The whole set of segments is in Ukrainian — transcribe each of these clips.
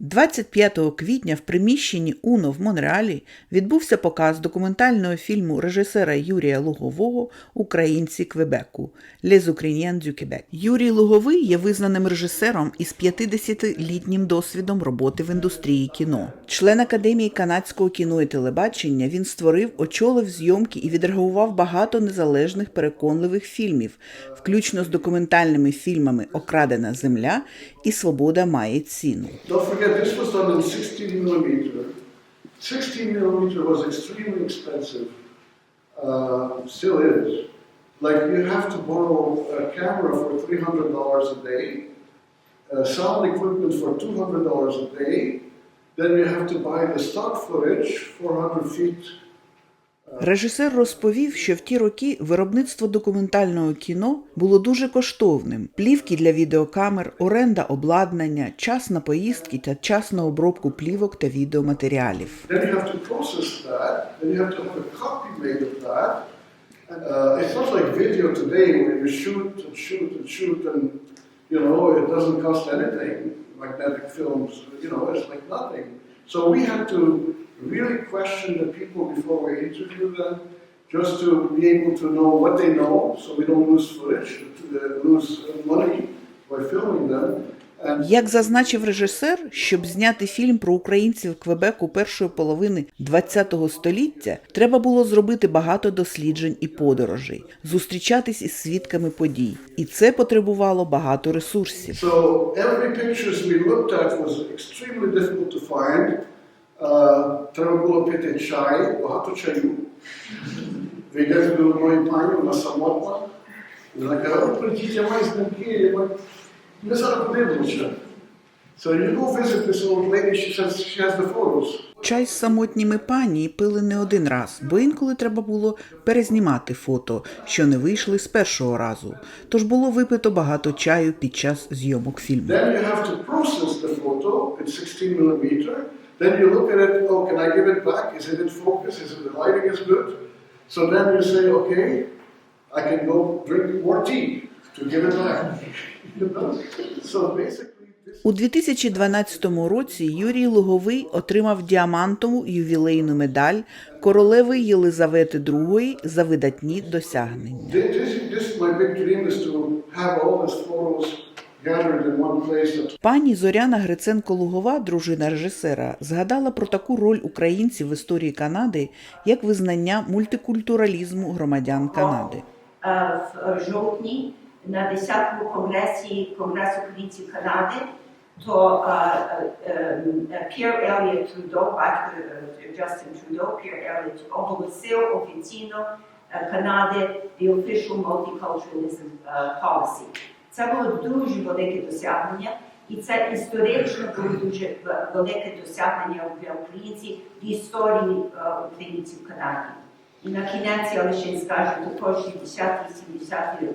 25 квітня в приміщенні УНО в Монреалі відбувся показ документального фільму режисера Юрія Лугового Українці Квебеку Les Ukrainiens du Québec. Юрій Луговий є визнаним режисером із 50-літнім досвідом роботи в індустрії кіно. Член Академії канадського кіно і телебачення він створив, очолив зйомки і відреагував багато незалежних переконливих фільмів, включно з документальними фільмами Окрадена земля і Свобода має ціну. Forget, this was done in 16 millimeter. 16 millimeter was extremely expensive. Uh, still is. Like you have to borrow a camera for $300 a day, uh, sound equipment for $200 a day. Then you have to buy the stock footage, 400 feet. Режисер розповів, що в ті роки виробництво документального кіно було дуже коштовним: плівки для відеокамер, оренда обладнання, час на поїздки та час на обробку плівок та відеоматеріалів. Uh. So we had to really question the people before we interview them, just to be able to know what they know, so we don't lose footage, lose money by filming them. Як зазначив режисер, щоб зняти фільм про українців Квебеку першої половини ХХ століття, треба було зробити багато досліджень і подорожей, зустрічатись із свідками подій, і це потребувало багато ресурсів. So every Uh, треба було пити чай, багато чаю. Ви йдете до одної пані, вона самотна. Вона каже, «О, прийдіть, я маю знімки, я маю... Ми зараз подивимося. So you go visit this old lady, she says she has the photos. Чай з самотніми пані пили не один раз, бо інколи треба було перезнімати фото, що не вийшли з першого разу. Тож було випито багато чаю під час зйомок фільму. Then you have to process the photo in 16 millimeter. Then you look at it, oh, can I give it back? Is it in focus? Is it the lighting is good? So then you say, okay, I can go drink more tea to give it back. You know? So basically, У 2012 році Юрій Луговий отримав діамантову ювілейну медаль королеви Єлизавети II за видатні досягнення. this, this my Пані Зоряна Гриценко-Лугова, дружина режисера, згадала про таку роль українців в історії Канади як визнання мультикультуралізму громадян Канади. Е, в жовтні на 10-му конгресі Конгресу українців Канади, то П'єр Еліот Трудо, батько Джастин Трудо, П'єр Еліот оголосив офіційно е, Канади the official multiculturalism е, policy. Це було дуже велике досягнення, і це історично було дуже велике досягнення для українців в історії е, українців Канаді. І на кінець я лише скажу, також 60-70 роки в Канаді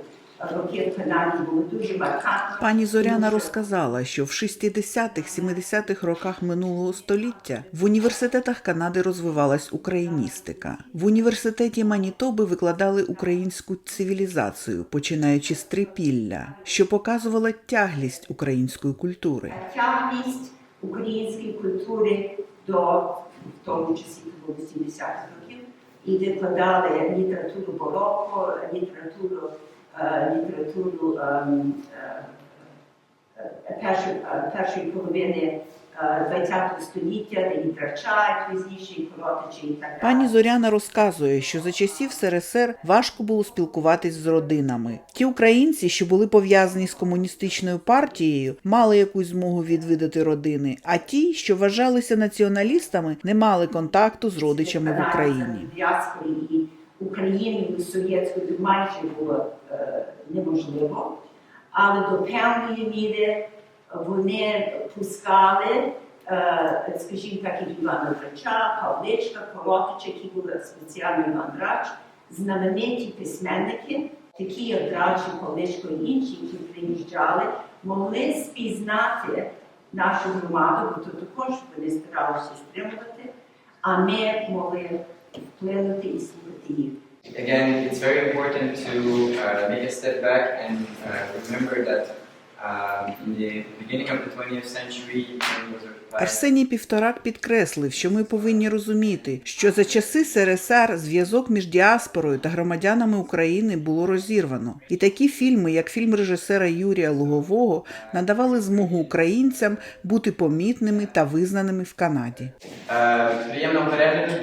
були дуже маркантні. Пані Зоряна розказала, що в 60-70-х роках минулого століття в університетах Канади розвивалась україністика. В університеті Манітоби викладали українську цивілізацію, починаючи з трипілля, що показувала тяглість української культури. Тягність української культури до в тому часі було 70-х років, і викладали літературу бароко, літературу, літературу ем, е, е, першої, е, половини е, ХХ століття, де і Драчай, пізніше, і Коротичі, і так далі. Пані Зоряна розказує, що за часів СРСР важко було спілкуватись з родинами. Ті українці, що були пов'язані з комуністичною партією, мали якусь змогу відвідати родини, а ті, що вважалися націоналістами, не мали контакту з родичами в Україні. Діаспорі і майже було е, неможливо, але до певної міри вони пускали, е, скажімо так, як Івана Драча, Павличка, Коротич, які були спеціально Іван Драч, знамениті письменники, такі як Драч, Павличко і інші, які приїжджали, могли спізнати нашу громаду, бо то також вони старалися стримувати, а ми могли вплинути і слухати їх. Again, it's very important to uh, make a step back and uh, remember that Um, in the beginning of the 20th century, Ukraine was occupied. Арсеній Півторак підкреслив, що ми повинні розуміти, що за часи СРСР зв'язок між діаспорою та громадянами України було розірвано, і такі фільми, як фільм режисера Юрія Лугового, надавали змогу українцям бути помітними та визнаними в Канаді. Е, Приємного перегляду,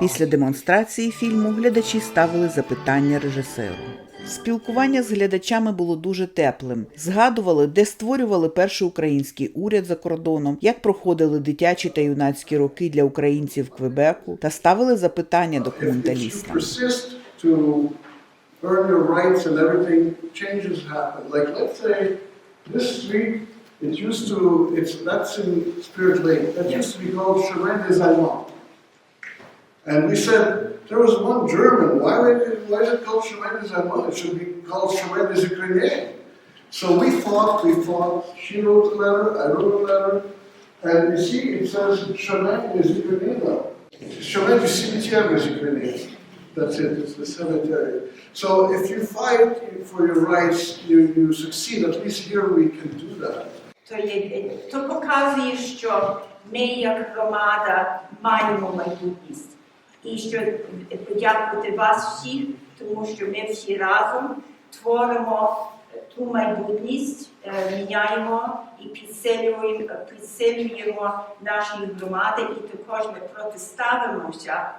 Після демонстрації фільму глядачі ставили запитання режисеру. Спілкування з глядачами було дуже теплим. Згадували, де створювали перший український уряд за кордоном, як проходили дитячі та юнацькі роки для українців Квебеку, та ставили запитання документалістам. it used to, it's, that's in Spirit Lake, that used to be called Chemin des. And we said, there was one German, why, would it, why is it called Chemin des Allemands? It should be called Chemin des Ukrainiens. So we fought, we fought, she wrote a letter, I wrote a letter, and you see, it says Chemin des Ukrainiens now. Chemin du cimetière des Ukrainiens. That's it, it's the cemetery. So if you fight for your rights, you, you succeed. At least here we can do that. То, є, то показує, що ми як громада маємо майбутність. І що подякувати вас всіх, тому що ми всі разом творимо ту майбутність, е, міняємо і підсилюємо, підсилюємо наші громади, і також ми протиставимося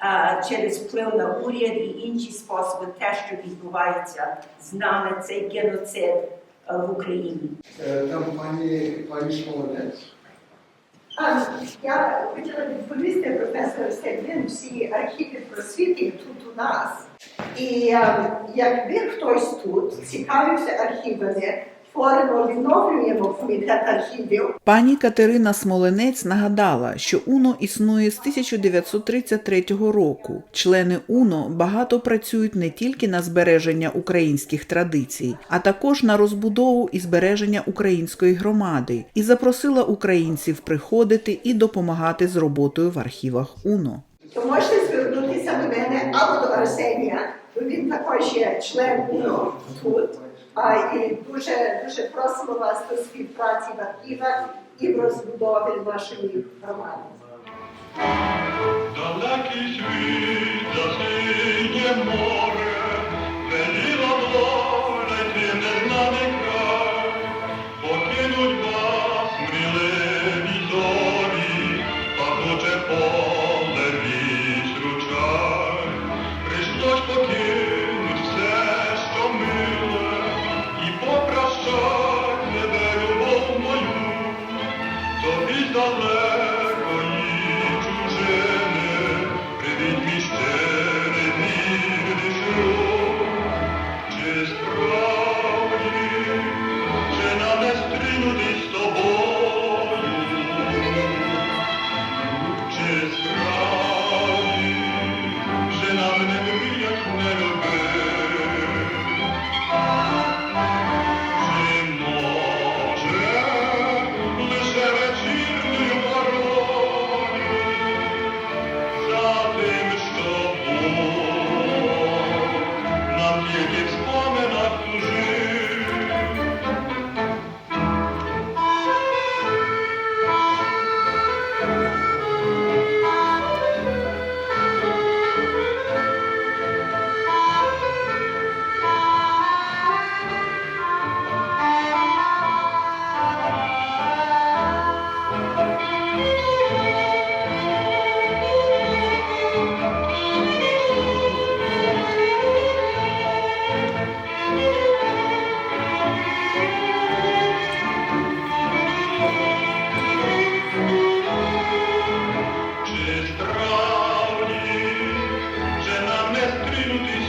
е, через вплив на уряд і інші способи, те, що відбувається з нами, цей геноцид е, в Україні. Там пані, пані Смолинець. Я хотіла відповісти професору Сергію, всі архіви просвіти тут у нас. І е, якби хтось тут цікавився архівами, творимо, відновлюємо комітет архівів, Пані Катерина Смоленець нагадала, що УНО існує з 1933 року. Члени УНО багато працюють не тільки на збереження українських традицій, а також на розбудову і збереження української громади, і запросила українців приходити і допомагати з роботою в архівах УНО. то можете мене або до Арсенія, бо він також є член УНО тут. А, і дуже, дуже просимо вас до співпраці в архівах і в розбудові нашої громади. Далекий світ за море, little bird. minuti